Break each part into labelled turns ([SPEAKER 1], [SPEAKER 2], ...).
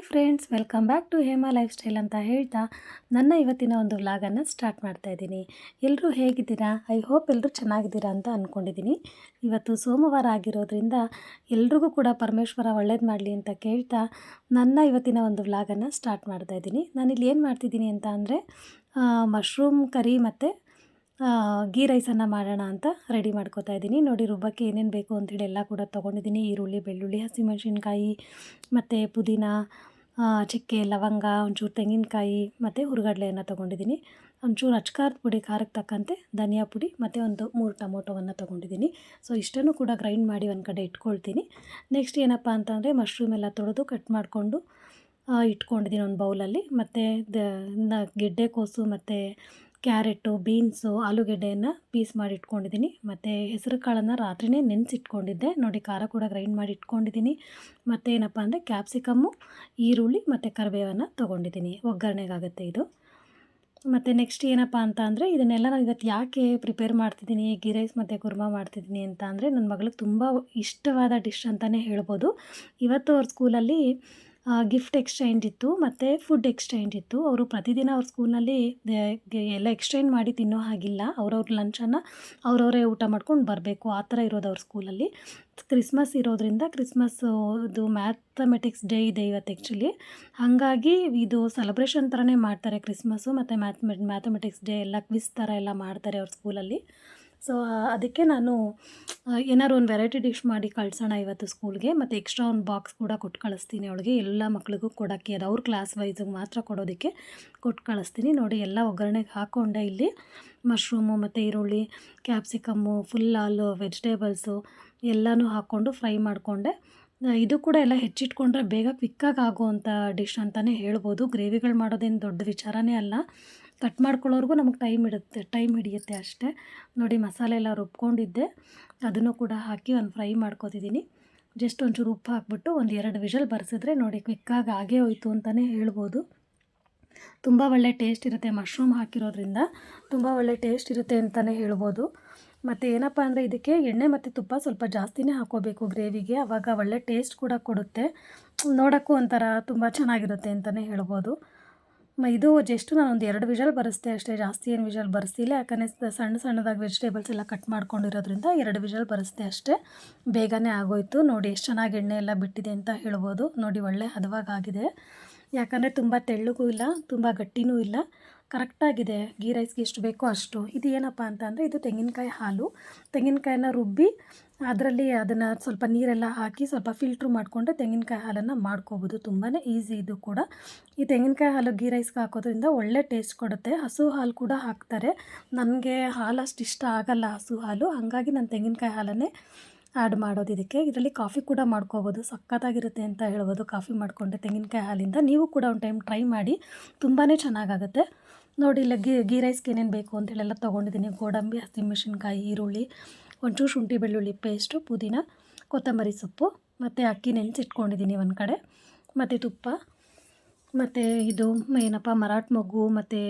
[SPEAKER 1] Hi friends, welcome back to Hema lifestyle ಅಂತ ಹೇಳ್ತಾ ನನ್ನ ಇವತ್ತಿನ ಒಂದು ವ್ಲಾಗನ್ನು ಸ್ಟಾರ್ಟ್ ಮಾಡ್ತಾ ಇದ್ದೀನಿ. ಎಲ್ಲರೂ ಹೇಗಿದ್ದೀರಾ? ಐ ಹೋಪ್ ಎಲ್ಲರೂ ಚೆನ್ನಾಗಿದ್ದೀರಾ ಅಂತ ಅಂದ್ಕೊಂಡಿದ್ದೀನಿ ಇವತ್ತು ಸೋಮವಾರ ಆಗಿರೋದ್ರಿಂದ ಎಲ್ರಿಗೂ ಕೂಡ ಪರಮೇಶ್ವರ ಒಳ್ಳೇದು ಮಾಡಲಿ ಅಂತ ಕೇಳ್ತಾ ನನ್ನ ಇವತ್ತಿನ ಒಂದು ವ್ಲಾಗನ್ನು ಸ್ಟಾರ್ಟ್ ಮಾಡ್ತಾ ಇದ್ದೀನಿ. ನಾನಿಲ್ಲಿ ಏನು ಮಾಡ್ತಿದ್ದೀನಿ ಅಂತ ಅಂದರೆ ಮಶ್ರೂಮ್ ಕರಿ ಮತ್ತು ಗೀ ರೈಸನ್ನು ಮಾಡೋಣ ಅಂತ ರೆಡಿ ಮಾಡ್ಕೋತಾ ಇದ್ದೀನಿ. ನೋಡಿ ರುಬ್ಬಕ್ಕೆ ಏನೇನು ಬೇಕು ಅಂತೇಳಿ ಎಲ್ಲ ಕೂಡ ತೊಗೊಂಡಿದ್ದೀನಿ. ಈರುಳ್ಳಿ, ಬೆಳ್ಳುಳ್ಳಿ, ಹಸಿಮೆಣಸಿನ್ಕಾಯಿ, ಮತ್ತು ಪುದೀನ ಚಿಕ್ಕೆ, ಲವಂಗ, ಒಂಚೂರು ತೆಂಗಿನಕಾಯಿ, ಮತ್ತು ಹುರುಗಡ್ಲೆಯನ್ನು ತೊಗೊಂಡಿದ್ದೀನಿ. ಒಂಚೂರು ಅಚ್ಕಾರದ ಪುಡಿ, ಖಾರಕ್ಕೆ ತಕ್ಕಂತೆ ಧನಿಯಾ ಪುಡಿ, ಮತ್ತು ಒಂದು ಮೂರು ಟೊಮೊಟೊವನ್ನು ತೊಗೊಂಡಿದ್ದೀನಿ. ಸೊ, ಇಷ್ಟನ್ನು ಕೂಡ ಗ್ರೈಂಡ್ ಮಾಡಿ ಒಂದು ಕಡೆ ಇಟ್ಕೊಳ್ತೀನಿ. ನೆಕ್ಸ್ಟ್ ಏನಪ್ಪ ಅಂತಂದರೆ ಮಶ್ರೂಮ್ ಎಲ್ಲ ತೊಳೆದು ಕಟ್ ಮಾಡಿಕೊಂಡು ಇಟ್ಕೊಂಡಿದ್ದೀನಿ ಒಂದು ಬೌಲಲ್ಲಿ. ಮತ್ತು ದ, ನ- ಗೆಡ್ಡೆಕೋಸು ಮತ್ತು ಕ್ಯಾರೆಟು, ಬೀನ್ಸು, ಆಲೂಗೆಡ್ಡೆಯನ್ನು ಪೀಸ್ ಮಾಡಿ ಇಟ್ಕೊಂಡಿದ್ದೀನಿ ಮತ್ತು ಹೆಸರು ಕಾಳನ್ನು ರಾತ್ರಿನೇ ನೆನೆಸಿಟ್ಕೊಂಡಿದ್ದೆ. ನೋಡಿ, ಖಾರ ಕೂಡ ಗ್ರೈಂಡ್ ಮಾಡಿ ಇಟ್ಕೊಂಡಿದ್ದೀನಿ ಮತ್ತು ಏನಪ್ಪ ಅಂದರೆ ಕ್ಯಾಪ್ಸಿಕಮ್ಮು, ಈರುಳ್ಳಿ ಮತ್ತು ಕರಿಬೇವನ್ನು ತೊಗೊಂಡಿದ್ದೀನಿ. ಒಗ್ಗರಣೆಗಾಗುತ್ತೆ ಇದು. ಮತ್ತು ನೆಕ್ಸ್ಟ್ ಏನಪ್ಪ ಅಂತ ಅಂದರೆ ಇದನ್ನೆಲ್ಲ ನಾನು ಇವತ್ತು ಯಾಕೆ ಪ್ರಿಪೇರ್ ಮಾಡ್ತಿದ್ದೀನಿ ಗೀ ರೈಸ್ ಮತ್ತು ಕುರ್ಮಾ ಮಾಡ್ತಿದ್ದೀನಿ ಅಂತ ಅಂದರೆ ನನ್ನ ಮಗಳಿಗೆ ತುಂಬ ಇಷ್ಟವಾದ ಡಿಶ್ ಅಂತಲೇ ಹೇಳ್ಬೋದು. ಇವತ್ತು ಅವ್ರ ಸ್ಕೂಲಲ್ಲಿ ಗಿಫ್ಟ್ ಎಕ್ಸ್ಚೇಂಜ್ ಇತ್ತು ಮತ್ತು ಫುಡ್ ಎಕ್ಸ್ಚೇಂಜ್ ಇತ್ತು. ಅವರು ಪ್ರತಿದಿನ ಅವ್ರ ಸ್ಕೂಲ್ನಲ್ಲಿ ಎಲ್ಲ ಎಕ್ಸ್ಚೇಂಜ್ ಮಾಡಿ ತಿನ್ನೋ ಹಾಗಿಲ್ಲ. ಅವ್ರವ್ರ ಲಂಚನ್ನು ಅವ್ರವರೇ ಊಟ ಮಾಡ್ಕೊಂಡು ಬರಬೇಕು. ಆ ಥರ ಇರೋದು ಅವ್ರ ಸ್ಕೂಲಲ್ಲಿ ಕ್ರಿಸ್ಮಸ್ ಇರೋದ್ರಿಂದ ಕ್ರಿಸ್ಮಸ್ ಇದು ಮ್ಯಾಥಮೆಟಿಕ್ಸ್ ಡೇ ಇದೆ ಇವತ್ತು ಆ್ಯಕ್ಚುಲಿ ಹಾಗಾಗಿ ಇದು ಸೆಲೆಬ್ರೇಷನ್ ಥರನೇ ಮಾಡ್ತಾರೆ ಕ್ರಿಸ್ಮಸ್ಸು ಮತ್ತು ಮ್ಯಾಥ್ಮೆ ಮ್ಯಾಥಮೆಟಿಕ್ಸ್ ಡೇ ಎಲ್ಲ ಕ್ವಿಸ್ ಥರ ಎಲ್ಲ ಮಾಡ್ತಾರೆ ಅವ್ರ ಸ್ಕೂಲಲ್ಲಿ ಸೊ ಅದಕ್ಕೆ ನಾನು ಏನಾದ್ರು ಒಂದು ವೆರೈಟಿ ಡಿಶ್ ಮಾಡಿ ಕಳ್ಸೋಣ ಇವತ್ತು ಸ್ಕೂಲ್ಗೆ ಮತ್ತು ಎಕ್ಸ್ಟ್ರಾ ಒಂದು ಬಾಕ್ಸ್ ಕೂಡ ಕೊಟ್ಟು ಕಳಿಸ್ತೀನಿ ಅವಳಿಗೆ. ಎಲ್ಲ ಮಕ್ಳಿಗೂ ಕೊಡೋಕ್ಕೆ, ಅದು ಅವ್ರ ಕ್ಲಾಸ್ ವೈಸಿಗೆ ಮಾತ್ರ ಕೊಡೋದಕ್ಕೆ ಕೊಟ್ಟು ಕಳಿಸ್ತೀನಿ. ನೋಡಿ, ಎಲ್ಲ ಒಗ್ಗರಣೆಗೆ ಹಾಕ್ಕೊಂಡೆ ಇಲ್ಲಿ. ಮಶ್ರೂಮು ಮತ್ತು ಈರುಳ್ಳಿ ಕ್ಯಾಪ್ಸಿಕಮ್ಮು ಫುಲ್ ಆಲು ವೆಜಿಟೇಬಲ್ಸು ಎಲ್ಲನೂ ಹಾಕ್ಕೊಂಡು ಫ್ರೈ ಮಾಡಿಕೊಂಡೆ. ಇದು ಕೂಡ ಎಲ್ಲ ಹೆಚ್ಚಿಟ್ಕೊಂಡ್ರೆ ಬೇಗ ಕ್ವಿಕ್ಕಾಗಿ ಆಗುವಂಥ ಡಿಶ್ ಅಂತಲೇ ಹೇಳ್ಬೋದು. ಗ್ರೇವಿಗಳು ಮಾಡೋದೇನು ದೊಡ್ಡ ವಿಚಾರನೇ ಅಲ್ಲ. ಕಟ್ ಮಾಡ್ಕೊಳ್ಳೋರ್ಗೂ ನಮಗೆ ಟೈಮ್ ಇಡುತ್ತೆ, ಟೈಮ್ ಹಿಡಿಯುತ್ತೆ ಅಷ್ಟೇ. ನೋಡಿ ಮಸಾಲೆ ಎಲ್ಲ ರುಬ್ಕೊಂಡಿದ್ದೆ. ಅದನ್ನು ಕೂಡ ಹಾಕಿ ಒಂದು ಫ್ರೈ ಮಾಡ್ಕೋತಿದ್ದೀನಿ ಜಸ್ಟ್ ಒಂಚೂರು ಉಪ್ಪು ಹಾಕ್ಬಿಟ್ಟು ಒಂದು ಎರಡು ವಿಷಲ್ ಬರೆಸಿದ್ರೆ ನೋಡಿ ಕ್ವಿಕ್ಕಾಗಿ ಆಗೇ ಹೋಯಿತು ಅಂತಲೇ ಹೇಳ್ಬೋದು. ತುಂಬ ಒಳ್ಳೆ ಟೇಸ್ಟ್ ಇರುತ್ತೆ ಮಶ್ರೂಮ್ ಹಾಕಿರೋದ್ರಿಂದ. ತುಂಬ ಒಳ್ಳೆ ಟೇಸ್ಟ್ ಇರುತ್ತೆ ಅಂತಲೇ ಹೇಳ್ಬೋದು. ಮತ್ತು ಏನಪ್ಪ ಅಂದರೆ ಇದಕ್ಕೆ ಎಣ್ಣೆ ಮತ್ತು ತುಪ್ಪ ಸ್ವಲ್ಪ ಜಾಸ್ತಿನೇ ಹಾಕೋಬೇಕು ಗ್ರೇವಿಗೆ. ಆವಾಗ ಒಳ್ಳೆ ಟೇಸ್ಟ್ ಕೂಡ ಕೊಡುತ್ತೆ. ನೋಡೋಕ್ಕೂ ಒಂಥರ ತುಂಬ ಚೆನ್ನಾಗಿರುತ್ತೆ ಅಂತಲೇ ಹೇಳ್ಬೋದು. ಇದು ಜಸ್ಟ್ ನಾನು ಒಂದು ಎರಡು ವಿಷಲ್ ಬರೆಸ್ದೆ ಅಷ್ಟೇ, ಜಾಸ್ತಿ ಏನು ವಿಷಲ್ ಬರೆಸಿಲ್ಲ ಯಾಕಂದರೆ ಸಣ್ಣ ಸಣ್ಣದಾಗಿ ವೆಜಿಟೇಬಲ್ಸ್ ಎಲ್ಲ ಕಟ್ ಮಾಡ್ಕೊಂಡಿರೋದ್ರಿಂದ ಎರಡು ವಿಷಲ್ ಬರೆಸ್ದೆ ಅಷ್ಟೇ. ಬೇಗನೆ ಆಗೋಯ್ತು. ನೋಡಿ, ಎಷ್ಟು ಚೆನ್ನಾಗಿ ಎಣ್ಣೆ ಎಲ್ಲ ಬಿಟ್ಟಿದೆ ಅಂತ ಹೇಳ್ಬೋದು. ನೋಡಿ, ಒಳ್ಳೆ ಹದವಾಗಿ ಆಗಿದೆ. ಯಾಕಂದರೆ ತುಂಬ ತೆಳ್ಳಗೂ ಇಲ್ಲ, ತುಂಬ ಗಟ್ಟಿನೂ ಇಲ್ಲ. ಕರೆಕ್ಟಾಗಿದೆ, ಗೀ ರೈಸ್ಗೆ ಎಷ್ಟು ಬೇಕೋ ಅಷ್ಟು. ಇದು ಏನಪ್ಪ ಅಂತ ಅಂದರೆ ಇದು ತೆಂಗಿನಕಾಯಿ ಹಾಲು. ತೆಂಗಿನಕಾಯಿನ ರುಬ್ಬಿ, ಅದರಲ್ಲಿ ಅದನ್ನು ಸ್ವಲ್ಪ ನೀರೆಲ್ಲ ಹಾಕಿ ಸ್ವಲ್ಪ ಫಿಲ್ಟ್ರ್ ಮಾಡಿಕೊಂಡು ತೆಂಗಿನಕಾಯಿ ಹಾಲನ್ನು ಮಾಡ್ಕೋಬೋದು. ತುಂಬಾ ಈಸಿ ಇದು ಕೂಡ. ಈ ತೆಂಗಿನಕಾಯಿ ಹಾಲು ಗೀ ರೈಸ್ಗೆ ಹಾಕೋದ್ರಿಂದ ಒಳ್ಳೆ ಟೇಸ್ಟ್ ಕೊಡುತ್ತೆ. ಹಸು ಹಾಲು ಕೂಡ ಹಾಕ್ತಾರೆ. ನನಗೆ ಹಾಲು ಅಷ್ಟು ಇಷ್ಟ ಆಗಲ್ಲ ಹಸು ಹಾಲು. ಹಾಗಾಗಿ ನಾನು ತೆಂಗಿನಕಾಯಿ ಹಾಲನ್ನೇ ಆ್ಯಡ್ ಮಾಡೋದು ಇದಕ್ಕೆ. ಇದರಲ್ಲಿ ಕಾಫಿ ಕೂಡ ಮಾಡ್ಕೋಬೋದು. ಸಖತ್ತಾಗಿರುತ್ತೆ ಅಂತ ಹೇಳ್ಬೋದು. ಕಾಫಿ ಮಾಡಿಕೊಂಡೆ ತೆಂಗಿನಕಾಯಿ ಹಾಲಿಂದ. ನೀವು ಕೂಡ ಒಂದು ಟೈಮ್ ಟ್ರೈ ಮಾಡಿ. ತುಂಬಾ ಚೆನ್ನಾಗಾಗುತ್ತೆ. ನೋಡಿ ಇಲ್ಲ ಗೀ ಗೀ ರೈಸ್ಗೆ ಏನೇನು ಬೇಕು ಅಂತೇಳೆಲ್ಲ ತೊಗೊಂಡಿದ್ದೀನಿ. ಗೋಡಂಬಿ ಹಸಿಮೆಣಸಿನ್ಕಾಯಿ ಈರುಳ್ಳಿ, ಒಂಚೂರು ಶುಂಠಿ ಬೆಳ್ಳುಳ್ಳಿ ಪೇಸ್ಟು ಪುದೀನ, ಕೊತ್ತಂಬರಿ ಸೊಪ್ಪು, ಮತ್ತು ಅಕ್ಕಿ ನೆನೆಸಿಟ್ಕೊಂಡಿದ್ದೀನಿ ಒಂದು ಕಡೆ. ಮತ್ತು ತುಪ್ಪ, ಮತ್ತು ಇದು ಏನಪ್ಪ ಮರಾಟ್ ಮೊಗ್ಗು, ಮತ್ತು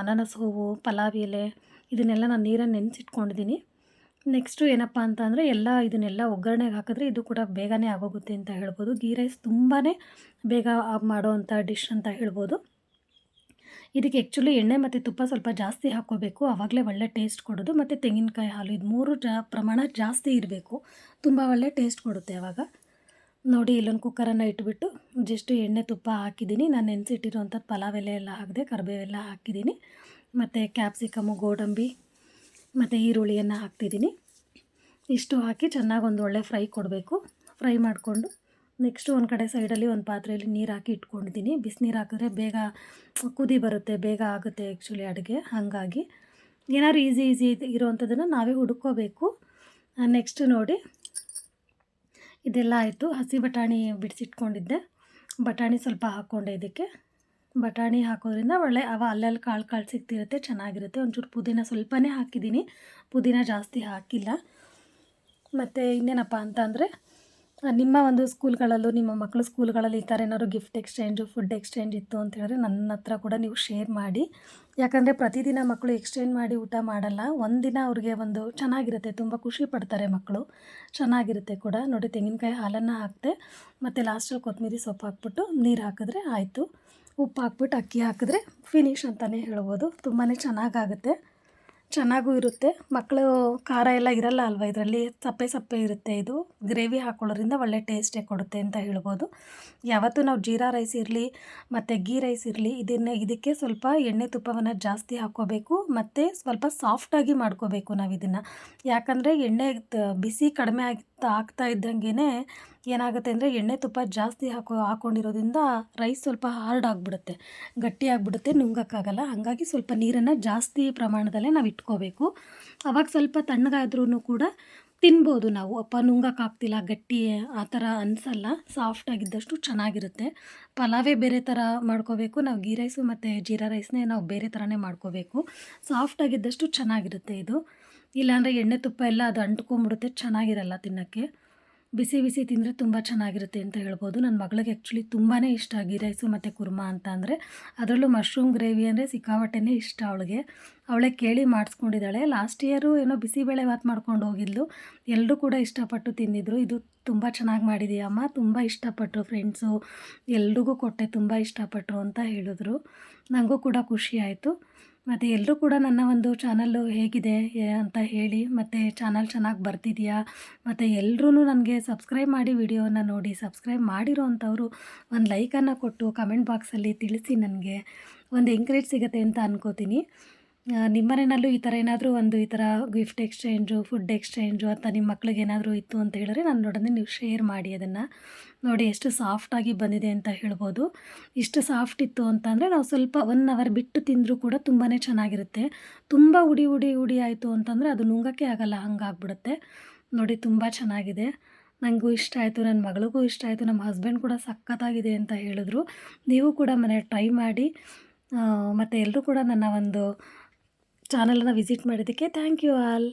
[SPEAKER 1] ಅನಾನಸ್ ಹೂವು, ಪಲಾವ್ ಎಲೆ, ಇದನ್ನೆಲ್ಲ ನಾನು ನೀರನ್ನು ನೆನೆಸಿಟ್ಕೊಂಡಿದ್ದೀನಿ. ನೆಕ್ಸ್ಟು ಏನಪ್ಪ ಅಂತ ಅಂದರೆ ಎಲ್ಲ ಇದನ್ನೆಲ್ಲ ಒಗ್ಗರಣೆಗೆ ಹಾಕಿದ್ರೆ ಇದು ಕೂಡ ಬೇಗನೆ ಆಗೋಗುತ್ತೆ ಅಂತ ಹೇಳ್ಬೋದು. ಗೀ ರೈಸ್ ತುಂಬಾ ಬೇಗ ಮಾಡೋವಂಥ ಡಿಶ್ ಅಂತ ಹೇಳ್ಬೋದು. ಇದಕ್ಕೆ ಆ್ಯಕ್ಚುಲಿ ಎಣ್ಣೆ ಮತ್ತು ತುಪ್ಪ ಸ್ವಲ್ಪ ಜಾಸ್ತಿ ಹಾಕ್ಕೋಬೇಕು. ಆವಾಗಲೇ ಒಳ್ಳೆ ಟೇಸ್ಟ್ ಕೊಡೋದು. ಮತ್ತು ತೆಂಗಿನಕಾಯಿ ಹಾಲು ಇದು ಮೂರು ಜಾ ಪ್ರಮಾಣ ಜಾಸ್ತಿ ಇರಬೇಕು. ತುಂಬ ಒಳ್ಳೆ ಟೇಸ್ಟ್ ಕೊಡುತ್ತೆ ಆವಾಗ ನೋಡಿ, ಇಲ್ಲೊಂದು ಕುಕ್ಕರನ್ನು ಇಟ್ಬಿಟ್ಟು ಜಸ್ಟ್ ಎಣ್ಣೆ ತುಪ್ಪ ಹಾಕಿದ್ದೀನಿ. ನಾನು ನೆನೆಸಿಟ್ಟಿರುವಂಥದ್ದು ಪಲಾವ್ ಎಲೆ ಎಲ್ಲ ಹಾಕಿದೆ ಕರಿಬೇವೆಲ್ಲ ಹಾಕಿದ್ದೀನಿ. ಮತ್ತು ಕ್ಯಾಪ್ಸಿಕಮು ಗೋಡಂಬಿ ಮತ್ತು ಈರುಳ್ಳಿಯನ್ನು ಹಾಕ್ತಿದ್ದೀನಿ. ಇಷ್ಟು ಹಾಕಿ ಚೆನ್ನಾಗಿ ಒಂದು ಒಳ್ಳೆ ಫ್ರೈ ಕೊಡಬೇಕು. ಫ್ರೈ ಮಾಡಿಕೊಂಡು ನೆಕ್ಸ್ಟು ಒಂದು ಕಡೆ ಸೈಡಲ್ಲಿ ಒಂದು ಪಾತ್ರೆಯಲ್ಲಿ ನೀರು ಹಾಕಿ ಇಟ್ಕೊಂಡಿದ್ದೀನಿ. ಬಿಸಿನೀರು ಹಾಕಿದ್ರೆ ಬೇಗ ಕುದಿ ಬರುತ್ತೆ, ಬೇಗ ಆಗುತ್ತೆ ಆ್ಯಕ್ಚುಲಿ ಅಡುಗೆ. ಹಾಗಾಗಿ ಏನಾದ್ರು ಈಸಿ ಈಸಿ ಇರೋವಂಥದ್ದನ್ನು ನಾವೇ ಹುಡ್ಕೋಬೇಕು. ನೆಕ್ಸ್ಟ್ ನೋಡಿ ಇದೆಲ್ಲ ಆಯಿತು. ಹಸಿ ಬಟಾಣಿ ಬಿಡಿಸಿಟ್ಕೊಂಡಿದ್ದೆ. ಬಟಾಣಿ ಸ್ವಲ್ಪ ಹಾಕ್ಕೊಂಡೆ ಇದಕ್ಕೆ. ಬಟಾಣಿ ಹಾಕೋದ್ರಿಂದ ಒಳ್ಳೆ ಅವ ಅಲ್ಲಲ್ಲಿ ಕಾಳು ಕಾಳು ಸಿಗ್ತಿರುತ್ತೆ, ಚೆನ್ನಾಗಿರುತ್ತೆ. ಒಂಚೂರು ಪುದೀನ ಸ್ವಲ್ಪನೇ ಹಾಕಿದ್ದೀನಿ. ಪುದೀನ ಜಾಸ್ತಿ ಹಾಕಿಲ್ಲ. ಮತ್ತು ಇನ್ನೇನಪ್ಪ ಅಂತ ಅಂದರೆ ನಿಮ್ಮ ಒಂದು ಸ್ಕೂಲ್ಗಳಲ್ಲೂ, ನಿಮ್ಮ ಮಕ್ಕಳು ಸ್ಕೂಲ್ಗಳಲ್ಲಿ ಈ ಥರ ಏನಾದ್ರು ಗಿಫ್ಟ್ ಎಕ್ಸ್ಚೇಂಜು ಫುಡ್ ಎಕ್ಸ್ಚೇಂಜ್ ಇತ್ತು ಅಂತ ಹೇಳಿದ್ರೆ ನನ್ನ ಹತ್ರ ಕೂಡ ನೀವು ಶೇರ್ ಮಾಡಿ. ಯಾಕಂದರೆ ಪ್ರತಿದಿನ ಮಕ್ಕಳು ಎಕ್ಸ್ಚೇಂಜ್ ಮಾಡಿ ಊಟ ಮಾಡಲ್ಲ, ಒಂದಿನ ಅವ್ರಿಗೆ ಒಂದು ಚೆನ್ನಾಗಿರುತ್ತೆ, ತುಂಬ ಖುಷಿ ಪಡ್ತಾರೆ ಮಕ್ಕಳು ಚೆನ್ನಾಗಿರುತ್ತೆ ಕೂಡ. ನೋಡಿ, ತೆಂಗಿನಕಾಯಿ ಹಾಲನ್ನು ಹಾಕಿದೆ, ಮತ್ತು ಲಾಸ್ಟಲ್ಲಿ ಕೊತ್ತಂಬರಿ ಸೊಪ್ಪು ಹಾಕ್ಬಿಟ್ಟು ನೀರು ಹಾಕಿದ್ರೆ ಆಯಿತು. ಉಪ್ಪು ಹಾಕ್ಬಿಟ್ಟು ಅಕ್ಕಿ ಹಾಕಿದ್ರೆ ಫಿನಿಶ್ ಅಂತಲೇ ಹೇಳ್ಬೋದು. ತುಂಬಾ ಚೆನ್ನಾಗಾಗುತ್ತೆ. ಚೆನ್ನಾಗೂ ಇರುತ್ತೆ. ಮಕ್ಕಳು ಖಾರ ಎಲ್ಲ ಇರಲ್ಲ ಅಲ್ವಾ? ಇದರಲ್ಲಿ ಸಪ್ಪೆ ಸಪ್ಪೆ ಇರುತ್ತೆ ಇದು. ಗ್ರೇವಿ ಹಾಕೊಳ್ಳೋದ್ರಿಂದ ಒಳ್ಳೆ ಟೇಸ್ಟೇ ಕೊಡುತ್ತೆ ಅಂತ ಹೇಳ್ಬೋದು. ಯಾವತ್ತೂ ನಾವು ಜೀರಾ ರೈಸ್ ಇರಲಿ, ಮತ್ತು ಗೀ ರೈಸ್ ಇರಲಿ, ಇದನ್ನು, ಇದಕ್ಕೆ ಸ್ವಲ್ಪ ಎಣ್ಣೆ ತುಪ್ಪವನ್ನು ಜಾಸ್ತಿ ಹಾಕ್ಕೋಬೇಕು, ಮತ್ತು ಸ್ವಲ್ಪ ಸಾಫ್ಟಾಗಿ ಮಾಡ್ಕೋಬೇಕು ನಾವು ಇದನ್ನು ಯಾಕಂದರೆ ಎಣ್ಣೆ ಬಿಸಿ ಕಡಿಮೆ ಆಗ್ತಾ ಆಗ್ತಾ ಇದ್ದಂಗೆ ಏನಾಗುತ್ತೆ ಅಂದರೆ ಎಣ್ಣೆ ತುಪ್ಪ ಜಾಸ್ತಿ ಹಾಕೋ ಹಾಕ್ಕೊಂಡಿರೋದ್ರಿಂದ ರೈಸ್ ಸ್ವಲ್ಪ ಹಾರ್ಡ್ ಆಗಿಬಿಡುತ್ತೆ. ಗಟ್ಟಿ ಆಗಿಬಿಡುತ್ತೆ, ನುಂಗೋಕ್ಕಾಗಲ್ಲ. ಹಾಗಾಗಿ ಸ್ವಲ್ಪ ನೀರನ್ನು ಜಾಸ್ತಿ ಪ್ರಮಾಣದಲ್ಲೇ ನಾವು ಇಟ್ಕೋಬೇಕು. ಅವಾಗ ಸ್ವಲ್ಪ ತಣ್ಣಗಾದ್ರೂ ಕೂಡ ತಿನ್ಬೋದು ನಾವು. ಅಪ್ಪ ನುಂಗಕ್ಕಾಗ್ತಿಲ್ಲ ಗಟ್ಟಿ, ಆ ಥರ ಅನಿಸಲ್ಲ. ಸಾಫ್ಟಾಗಿದ್ದಷ್ಟು ಚೆನ್ನಾಗಿರುತ್ತೆ. ಪಲಾವೇ ಬೇರೆ ಥರ ಮಾಡ್ಕೋಬೇಕು. ನಾವು ಗೀ ರೈಸು ಮತ್ತು ಜೀರಾ ರೈಸ್ನೇ ನಾವು ಬೇರೆ ಥರನೇ ಮಾಡ್ಕೋಬೇಕು. ಸಾಫ್ಟಾಗಿದ್ದಷ್ಟು ಚೆನ್ನಾಗಿರುತ್ತೆ ಇದು. ಇಲ್ಲಾಂದರೆ ಎಣ್ಣೆ ತುಪ್ಪ ಎಲ್ಲ ಅದು ಅಂಟ್ಕೊಂಬಿಡುತ್ತೆ, ಚೆನ್ನಾಗಿರಲ್ಲ ತಿನ್ನೋಕ್ಕೆ. ಬಿಸಿ ಬಿಸಿ ತಿಂದರೆ ತುಂಬ ಚೆನ್ನಾಗಿರುತ್ತೆ ಅಂತ ಹೇಳ್ಬೋದು. ನನ್ನ ಮಗಳಿಗೆ ಆ್ಯಕ್ಚುಲಿ ತುಂಬಾ ಇಷ್ಟ ಗೀ ರೈಸು ಮತ್ತು ಕುರ್ಮಾ ಅಂತ ಅಂದರೆ, ಅದರಲ್ಲೂ ಮಶ್ರೂಮ್ ಗ್ರೇವಿ ಅಂದರೆ ಸಿಕ್ಕಾಪಟ್ಟೆನೇ ಇಷ್ಟ ಅವಳಿಗೆ. ಅವಳೇ ಕೇಳಿ ಮಾಡಿಸ್ಕೊಂಡಿದ್ದಾಳೆ. ಲಾಸ್ಟ್ ಇಯರು ಏನೋ ಬಿಸಿಬೇಳೆ ಭಾತ್ ಮಾಡ್ಕೊಂಡು ಹೋಗಿದ್ಲು. ಎಲ್ಲರೂ ಕೂಡ ಇಷ್ಟಪಟ್ಟು ತಿಂದಿದ್ರು. ಇದು ತುಂಬ ಚೆನ್ನಾಗಿ ಮಾಡಿದೀಯಮ್ಮ ತುಂಬ ಇಷ್ಟಪಟ್ಟರು ಫ್ರೆಂಡ್ಸು ಎಲ್ರಿಗೂ ಕೊಟ್ಟೆ ತುಂಬ ಇಷ್ಟಪಟ್ಟರು ಅಂತ ಹೇಳಿದ್ರು. ನನಗೂ ಕೂಡ ಖುಷಿ ಆಯಿತು. ಮತ್ತು ಎಲ್ಲರೂ ಕೂಡ ನನ್ನ ಒಂದು ಚಾನಲ್ಲು ಹೇಗಿದೆ ಅಂತ ಹೇಳಿ, ಮತ್ತು ಚಾನಲ್ ಚೆನ್ನಾಗಿ ಬರ್ತಿದೆಯಾ ಮತ್ತು ಎಲ್ಲರೂ ನನಗೆ ಸಬ್ಸ್ಕ್ರೈಬ್ ಮಾಡಿ ವಿಡಿಯೋನ ನೋಡಿ, ಸಬ್ಸ್ಕ್ರೈಬ್ ಮಾಡಿರೋ ಅಂಥವ್ರು ಒಂದು ಲೈಕನ್ನು ಕೊಟ್ಟು ಕಮೆಂಟ್ ಬಾಕ್ಸಲ್ಲಿ ತಿಳಿಸಿ ನನಗೆ, ಒಂದು ಎಂಕರೇಜ್ ಸಿಗುತ್ತೆ ಅಂತ ಅನ್ಕೋತೀನಿ. ಆ, ನಿಮ್ಮ ಮನೆಯಲ್ಲೂ ಈ ಥರ ಏನಾದರೂ ಒಂದು ಈ ಥರ ಗಿಫ್ಟ್ ಎಕ್ಸ್ಚೇಂಜು ಫುಡ್ ಎಕ್ಸ್ಚೇಂಜು ಅಂತ ನಿಮ್ಮ ಮಕ್ಳಿಗೆ ಏನಾದರೂ ಇತ್ತು ಅಂತ ಹೇಳಿದ್ರೆ ನಾನು ನನ್ನೊಡನೆ ನೀವು ಶೇರ್ ಮಾಡಿ ಅದನ್ನು. ನೋಡಿ ಎಷ್ಟು ಸಾಫ್ಟಾಗಿ ಬಂದಿದೆ ಅಂತ ಹೇಳ್ಬೋದು. ಇಷ್ಟು ಸಾಫ್ಟ್ ಇತ್ತು ಅಂತಂದರೆ ನಾವು ಸ್ವಲ್ಪ ಒನ್ ಅವರ್ ಬಿಟ್ಟು ತಿಂದರೂ ಕೂಡ ತುಂಬಾ ಚೆನ್ನಾಗಿರುತ್ತೆ. ತುಂಬ ಉಡಿ ಉಡಿ ಉಡಿ ಆಯಿತು ಅಂತಂದರೆ ಅದು ನುಂಗೋಕ್ಕೆ ಆಗಲ್ಲ ಹಂಗಾಗ್ಬಿಡುತ್ತೆ. ನೋಡಿ ತುಂಬ ಚೆನ್ನಾಗಿದೆ. ನನಗೂ ಇಷ್ಟ ಆಯಿತು ನನ್ನ ಮಗಳಿಗೂ ಇಷ್ಟ ಆಯಿತು ನಮ್ಮ ಹಸ್ಬೆಂಡ್ ಕೂಡ ಸಖತ್ತಾಗಿದೆ ಅಂತ ಹೇಳಿದ್ರು. ನೀವು ಕೂಡ ಮನೆ ಟ್ರೈ ಮಾಡಿ. ಮತ್ತು ಎಲ್ಲರೂ ಕೂಡ ನನ್ನ ಒಂದು ಚಾನಲನ್ನು ವಿಸಿಟ್ ಮಾಡಿದ್ದಕ್ಕೆ ಥ್ಯಾಂಕ್ ಯು ಆಲ್.